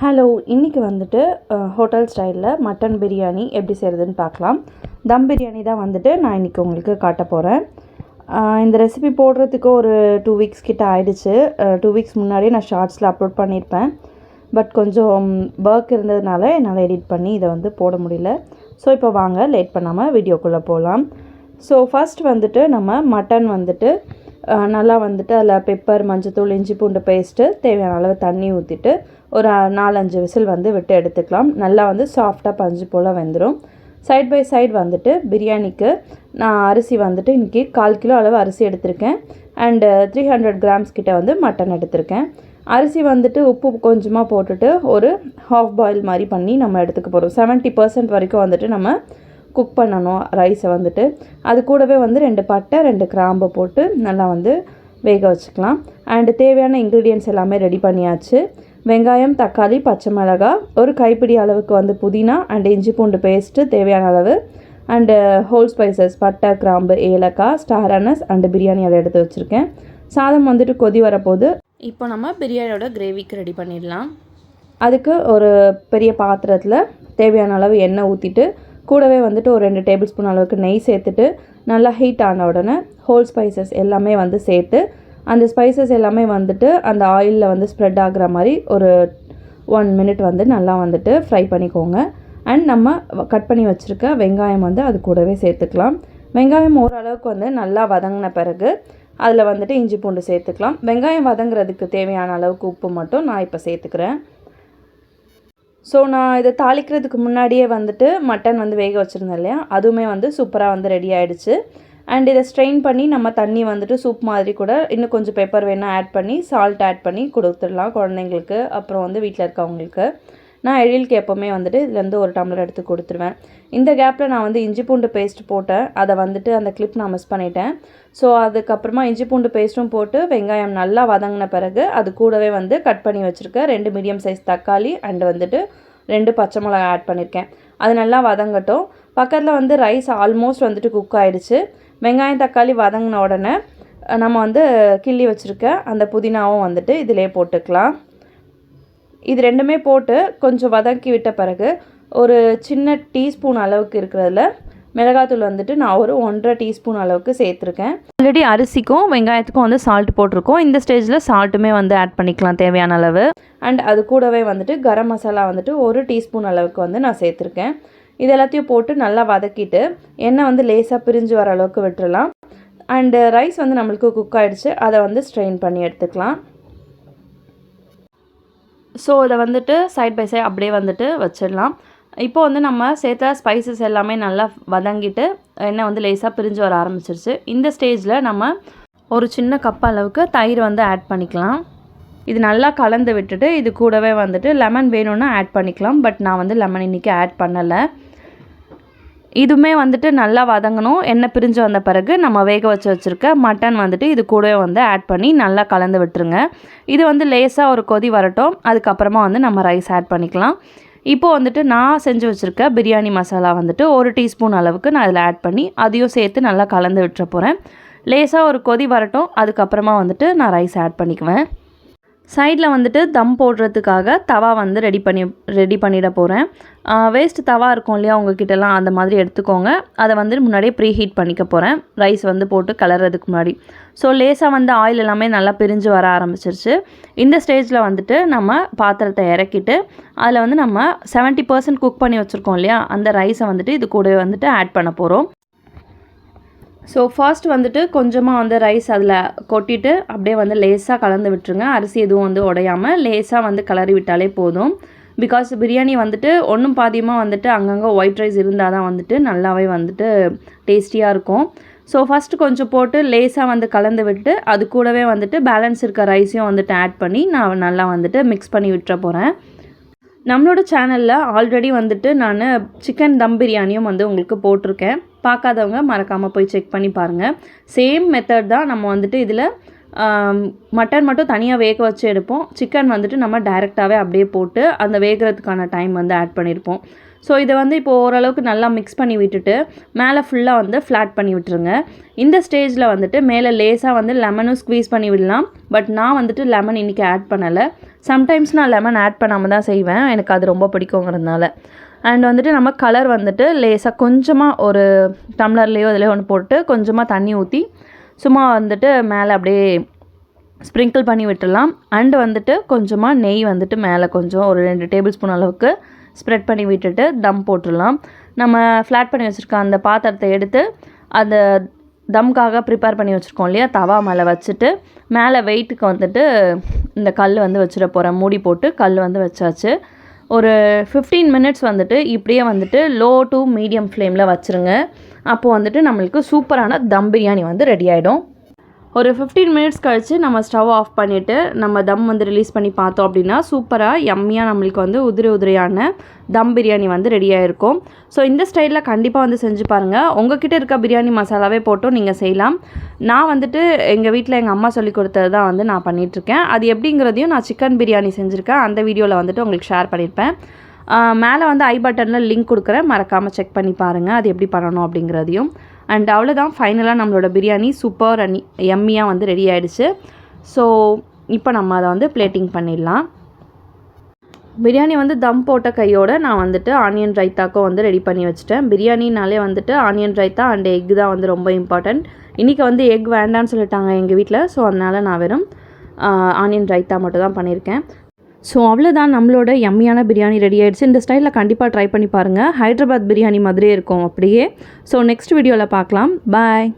Hello இன்றைக்கி வந்துட்டு hotel ஸ்டைலில் மட்டன் பிரியாணி எப்படி செய்கிறதுன்னு பார்க்கலாம். தம் பிரியாணி தான் வந்துட்டு நான் இன்றைக்கி உங்களுக்கு காட்ட போகிறேன் இந்த ரெசிபி போடுறதுக்கு ஒரு டூ வீக்ஸ் கிட்ட ஆயிடுச்சு. டூ வீக்ஸ் முன்னாடியே நான் ஷார்ட்ஸில் அப்லோட் பண்ணியிருப்பேன். பட் கொஞ்சம் ஒர்க் இருந்ததுனால என்னால் எடிட் பண்ணி இதை வந்து போட முடியல. ஸோ இப்போ வாங்க லேட் பண்ணாமல் வீடியோக்குள்ளே போகலாம் ஸோ ஃபஸ்ட் வந்துட்டு நம்ம மட்டன் வந்துட்டு நல்லா வந்துட்டு அதில் பெப்பர் மஞ்சத்தூள் இஞ்சி பூண்டு பேஸ்ட்டு தேவையான அளவு தண்ணி ஊற்றிட்டு ஒரு நாலஞ்சு விசில் வந்து விட்டு எடுத்துக்கலாம். நல்லா வந்து சாஃப்டாக பஞ்சு போல் வெந்துடும் சைட் பை சைடு வந்துட்டு பிரியாணிக்கு நான் அரிசி வந்துட்டு இன்றைக்கி கால் கிலோ அளவு அரிசி எடுத்திருக்கேன். அண்டு த்ரீ ஹண்ட்ரட் கிராம்ஸ் கிட்டே வந்து மட்டன் எடுத்திருக்கேன். அரிசி வந்துட்டு உப்பு கொஞ்சமாக போட்டுட்டு ஒரு ஹாஃப் பாயில் மாதிரி பண்ணி நம்ம எடுத்துக்க போகிறோம் 70% பர்சன்ட் வரைக்கும் வந்துட்டு நம்ம குக் பண்ணணும் ரைஸை வந்துட்டு. அது கூடவே வந்து ரெண்டு பட்டை ரெண்டு கிராம்பு போட்டு நல்லா வந்து வேக வச்சுக்கலாம். அண்டு தேவையான இன்க்ரீடியன்ஸ் எல்லாமே ரெடி பண்ணியாச்சு. வெங்காயம் தக்காளி பச்சை மிளகாய் ஒரு கைப்பிடி அளவுக்கு வந்து புதினா அண்ட் இஞ்சி பூண்டு பேஸ்ட்டு தேவையான அளவு. அண்டு ஹோல் ஸ்பைசஸ் பட்டை கிராம்பு ஏலக்காய் ஸ்டார் அனஸ் அண்டு பிரியாணி அதை எடுத்து வச்சுருக்கேன். சாதம் வந்துட்டு கொதி வரப்போது இப்போ நம்ம பிரியாணியோட கிரேவிக்கு ரெடி பண்ணிடலாம். அதுக்கு ஒரு பெரிய பாத்திரத்தில் தேவையான அளவு எண்ணெய் ஊற்றிட்டு கூடவே வந்துட்டு ஒரு ரெண்டு டேபிள் ஸ்பூன் அளவுக்கு நெய் சேர்த்துட்டு நல்லா ஹீட் ஆன உடனே ஹோல் ஸ்பைசஸ் எல்லாமே வந்து சேர்த்து அந்த ஸ்பைசஸ் எல்லாமே வந்துட்டு அந்த ஆயிலில் வந்து ஸ்ப்ரெட் ஆகுற மாதிரி ஒரு ஒன் மினிட் வந்து நல்லா வந்துட்டு ஃப்ரை பண்ணிக்கோங்க. அண்ட் நம்ம கட் பண்ணி வச்சுருக்க வெங்காயம் வந்து அது கூடவே சேர்த்துக்கலாம். வெங்காயம் ஓரளவுக்கு வந்து நல்லா வதங்கின பிறகு அதில் வந்துட்டு இஞ்சி பூண்டு சேர்த்துக்கலாம். வெங்காயம் வதங்குறதுக்கு தேவையான அளவுக்கு உப்பு மட்டும் நான் இப்போ சேர்த்துக்கிறேன். ஸோ நான் இதை தாளிக்கிறதுக்கு முன்னாடியே வந்துட்டு மட்டன் வந்து வேக வச்சுருந்தேன் இல்லையா? அதுவுமே வந்து சூப்பராக வந்து ரெடி ஆகிடுச்சு அண்ட் இதை ஸ்ட்ரெயின் பண்ணி நம்ம தண்ணி வந்துட்டு சூப் மாதிரி கூட இன்னும் கொஞ்சம் பெப்பர் வேணால் ஆட் பண்ணி சால்ட் ஆட் பண்ணி கொடுத்துடலாம் குழந்தைங்களுக்கு அப்புறம் வந்து வீட்டில் இருக்கவங்களுக்கு. நான் எழிலுக்கு எப்போவுமே வந்துட்டு இதுலேருந்து ஒரு டம்ளர் எடுத்து கொடுத்துருவேன். இந்த கேப்பில் நான் வந்து இஞ்சி பூண்டு பேஸ்ட் போட்டேன். அதை வந்துட்டு அந்த கிளிப் நான் மிஸ் பண்ணிட்டேன். ஸோ அதுக்கப்புறமா இஞ்சி பூண்டு பேஸ்ட்டும் போட்டு வெங்காயம் நல்லா வதங்கின பிறகு அது கூடவே வந்து கட் பண்ணி வச்சுருக்கேன் ரெண்டு மீடியம் சைஸ் தக்காளி அண்ட் வந்துட்டு ரெண்டு பச்சை மிளகாய் ஆட் பண்ணியிருக்கேன் அது நல்லா வதங்கட்டும். பக்கத்தில் வந்து ரைஸ் ஆல்மோஸ்ட் வந்துட்டு குக் ஆகிடுச்சு வெங்காயம் தக்காளி வதங்கின உடனே நம்ம வந்து கிள்ளி வச்சுருக்க அந்த புதினாவும் வந்துட்டு இதிலே போட்டுக்கலாம். இது ரெண்டுமே போட்டு கொஞ்சம் வதக்கி விட்ட பிறகு ஒரு சின்ன டீஸ்பூன் அளவுக்கு இருக்கிறதுல மிளகாத்தூள் வந்துட்டு நான் ஒரு ஒன்றரை டீஸ்பூன் அளவுக்கு சேர்த்துருக்கேன். ஆல்ரெடி அரிசிக்கும் வெங்காயத்துக்கும் வந்து சால்ட் போட்டிருக்கோம். இந்த ஸ்டேஜில் சால்ட்டுமே வந்து ஆட் பண்ணிக்கலாம் தேவையான அளவு. அண்ட் அது கூடவே வந்துட்டு கரம் மசாலா வந்துட்டு ஒரு டீஸ்பூன் அளவுக்கு வந்து நான் சேர்த்துருக்கேன். இது எல்லாத்தையும் போட்டு நல்லா வதக்கிட்டு எண்ணெய் வந்து லேசாக பிரிஞ்சு வர அளவுக்கு விட்டுறலாம். அண்டு ரைஸ் வந்து நம்மளுக்கு குக் ஆகிடுச்சு அதை வந்து ஸ்ட்ரெயின் பண்ணி எடுத்துக்கலாம். ஸோ இதை வந்துட்டு சைட் பை சைட் அப்படியே வந்துட்டு வச்சிடலாம். இப்போ வந்து நம்ம சேர்த்த ஸ்பைசஸ் எல்லாமே நல்லா வதங்கிட்டு எண்ணெய் வந்து லேசாக பிரிஞ்சு வர ஆரம்பிச்சிருச்சு. இந்த ஸ்டேஜில் நம்ம ஒரு சின்ன கப் அளவுக்கு தயிர் வந்து ஆட் பண்ணிக்கலாம். இது நல்லா கலந்து விட்டுட்டு இது கூடவே வந்துட்டு லெமன் வேணும்னா ஆட் பண்ணிக்கலாம். பட் நான் வந்து லெமன் இன்றைக்கி ஆட் பண்ணலை. இதுவுமே வந்துட்டு நல்லா வதங்கணும். எண்ணெய் பிரிஞ்சு வந்த பிறகு நம்ம வேக வச்சு வச்சுருக்க மட்டன் வந்துட்டு இது கூடவே வந்து ஆட் பண்ணி நல்லா கலந்து விட்டுருங்க. இது வந்து லேசாக ஒரு கொதி வரட்டும். அதுக்கப்புறமா வந்து நம்ம ரைஸ் ஆட் பண்ணிக்கலாம். இப்போ வந்துட்டு நான் செஞ்சு வச்சுருக்க பிரியாணி மசாலா வந்துட்டு ஒரு டீஸ்பூன் அளவுக்கு நான் இதில் ஆட் பண்ணி அதையும் சேர்த்து நல்லா கலந்து விட்டுற போகிறேன் லேசாக ஒரு கொதி வரட்டும். அதுக்கப்புறமா வந்துட்டு நான் ரைஸ் ஆட் பண்ணிக்குவேன். சைடில் வந்துட்டு தம் போடுறதுக்காக தவா வந்து ரெடி பண்ணி ரெடி பண்ணிட போகிறேன். வேஸ்ட் தவா இருக்கும் இல்லையா உங்ககிட்டலாம் அந்த மாதிரி எடுத்துக்கோங்க. அதை வந்து முன்னாடியே ப்ரீ ஹீட் பண்ணிக்க போகிறேன். ரைஸ் வந்து போட்டு கலர்றதுக்கு முன்னாடி. ஸோ லேசாக வந்து ஆயில் எல்லாமே நல்லா பிரிஞ்சு வர ஆரம்பிச்சிருச்சு. இந்த ஸ்டேஜில் வந்துட்டு நம்ம பாத்திரத்தை இறக்கிட்டு அதில் வந்து நம்ம 70% பர்சன்ட் குக் பண்ணி வச்சுருக்கோம் இல்லையா அந்த ரைஸை வந்துட்டு இது கூடவே வந்துட்டு ஆட் பண்ண போகிறோம். ஸோ ஃபர்ஸ்ட் வந்துட்டு கொஞ்சமாக வந்து ரைஸ் அதில் கொட்டிட்டு அப்படியே வந்து லேசாக கலந்து விட்டுருங்க. அரிசி எதுவும் வந்து உடையாமல் லேசாக வந்து கிளறி விட்டாலே போதும். பிகாஸ் பிரியாணி வந்துட்டு ஒன்றும் பாதியமாக வந்துட்டு அங்கங்கே ஒயிட் ரைஸ் இருந்தால் தான் வந்துட்டு நல்லாவே வந்துட்டு டேஸ்டியாக இருக்கும். ஸோ ஃபஸ்ட்டு கொஞ்சம் போட்டு லேசாக வந்து கலந்து விட்டு அது கூடவே வந்துட்டு பேலன்ஸ் இருக்க ரைஸையும் வந்துட்டு ஆட் பண்ணி நான் நல்லா வந்துட்டு மிக்ஸ் பண்ணி விட்டுற போகிறேன் நம்மளோட சேனலில் ஆல்ரெடி வந்துட்டு நான் சிக்கன் தம் பிரியாணியும் வந்து உங்களுக்கு போட்டிருக்கேன். பார்க்காதவங்க மறக்காமல் போய் செக் பண்ணி பாருங்கள் சேம் மெத்தட் தான் நம்ம வந்துட்டு இதில் மட்டன் மட்டும் தனியாக வேக வச்சு எடுப்போம். சிக்கன் வந்துட்டு நம்ம டைரெக்டாகவே அப்படியே போட்டு அந்த வேகிறதுக்கான டைம் வந்து ஆட் பண்ணியிருப்போம் ஸோ இதை வந்து இப்போ ஓரளவுக்கு நல்லா மிக்ஸ் பண்ணி விட்டுட்டு மேலே ஃபுல்லாக வந்து ஃப்ளாட் பண்ணி விட்டுருங்க. இந்த ஸ்டேஜில் வந்துட்டு மேலே லேஸாக வந்து லெமனும் ஸ்க்வீஸ் பண்ணி விடலாம். பட் நான் வந்துட்டு லெமன் இன்றைக்கி ஆட் பண்ணலை. சம்டைம்ஸ் நான் லெமன் ஆட் பண்ணாமல் தான் செய்வேன். எனக்கு அது ரொம்ப பிடிக்குங்கிறதுனால. அண்ட் வந்துட்டு நம்ம கலர் வந்துட்டு லேசாக கொஞ்சமாக ஒரு டம்ளர்லேயோ இதில் ஒன்று போட்டு கொஞ்சமாக தண்ணி ஊற்றி சும்மா வந்துட்டு மேலே அப்படியே ஸ்ப்ரிங்கிள் பண்ணி விட்டுடலாம். அண்டு வந்துட்டு கொஞ்சமாக நெய் வந்துட்டு மேலே கொஞ்சம் ஒரு ரெண்டு டேபிள் ஸ்பூன் அளவுக்கு ஸ்ப்ரெட் பண்ணி விட்டுட்டு தம் போட்டுடலாம். நம்ம ஃப்ளாட் பண்ணி வச்சுருக்க அந்த பாத்திரத்தை எடுத்து அந்த தம்காக ப்ரிப்பேர் பண்ணி வச்சுருக்கோம் இல்லையா? தவா மேலே வச்சுட்டு மேலே வெயிட்டுக்கு வந்துட்டு இந்த கல் வந்து வச்சிட போகிறேன் மூடி போட்டு கல் வந்து வச்சாச்சு. ஒரு ஃபிஃப்டீன் மினிட்ஸ் வந்துட்டு இப்படியே வந்துட்டு லோ டு மீடியம் ஃப்ளேமில் வச்சுருங்க. அப்போது வந்துட்டு நம்மளுக்கு சூப்பரான தம் பிரியாணி வந்து ரெடி ஆகிடும் ஒரு ஃபிஃப்டீன் மினிட்ஸ் கழித்து நம்ம ஸ்டவ் ஆஃப் பண்ணிவிட்டு நம்ம தம் வந்து ரிலீஸ் பண்ணி பார்த்தோம் அப்படின்னா சூப்பராக எம்மியாக நம்மளுக்கு வந்து உதிரி உதிரியான தம் பிரியாணி வந்து ரெடியாக இருக்கும் ஸோ இந்த ஸ்டைலில் கண்டிப்பாக வந்து செஞ்சு பாருங்கள் உங்ககிட்ட இருக்க பிரியாணி மசாலாவே போட்டும் நீங்கள் செய்யலாம். நான் வந்துட்டு எங்கள் வீட்டில் எங்கள் அம்மா சொல்லி கொடுத்தது தான் வந்து நான் பண்ணிகிட்ருக்கேன் அது எப்படிங்கிறதையும் நான் சிக்கன் பிரியாணி செஞ்சுருக்கேன். அந்த வீடியோவில் வந்துட்டு உங்களுக்கு ஷேர் பண்ணியிருப்பேன் மேலே வந்து ஐ பட்டனில் லிங்க் கொடுக்குறேன். மறக்காமல் செக் பண்ணி பாருங்கள் அது எப்படி பண்ணணும் அப்படிங்கிறதையும். அண்ட் அவ்வளோதான் ஃபைனலாக நம்மளோட பிரியாணி சூப்பர் அண்ட் எம்மியாக வந்து ரெடி ஆகிடுச்சு ஸோ இப்போ நம்ம அதை வந்து பிளேட்டிங் பண்ணிடலாம். பிரியாணி வந்து தம் போட்ட கையோடு நான் வந்துட்டு ஆனியன் ரைத்தாக்கும் வந்து ரெடி பண்ணி வச்சுட்டேன். பிரியாணினாலே வந்துட்டு ஆனியன் ரைத்தா அண்ட் எக் தான் வந்து ரொம்ப இம்பார்ட்டண்ட் இன்றைக்கி வந்து எக் வேண்டான்னு சொல்லிட்டாங்க எங்கள் வீட்டில் ஸோ அதனால் நான் வெறும் ஆனியன் ரைத்தா மட்டும் தான் பண்ணியிருக்கேன். ஸோ அவ்வளோதான் நம்மளோட எம்மியான பிரியாணி ரெடி ஆகிடுச்சு இந்த ஸ்டைலில் கண்டிப்பாக ட்ரை பண்ணி பாருங்கள் ஹைதராபாத் பிரியாணி மாதிரியே இருக்கும் அப்படியே. ஸோ நெக்ஸ்ட் வீடியோவில் பார்க்கலாம். பாய்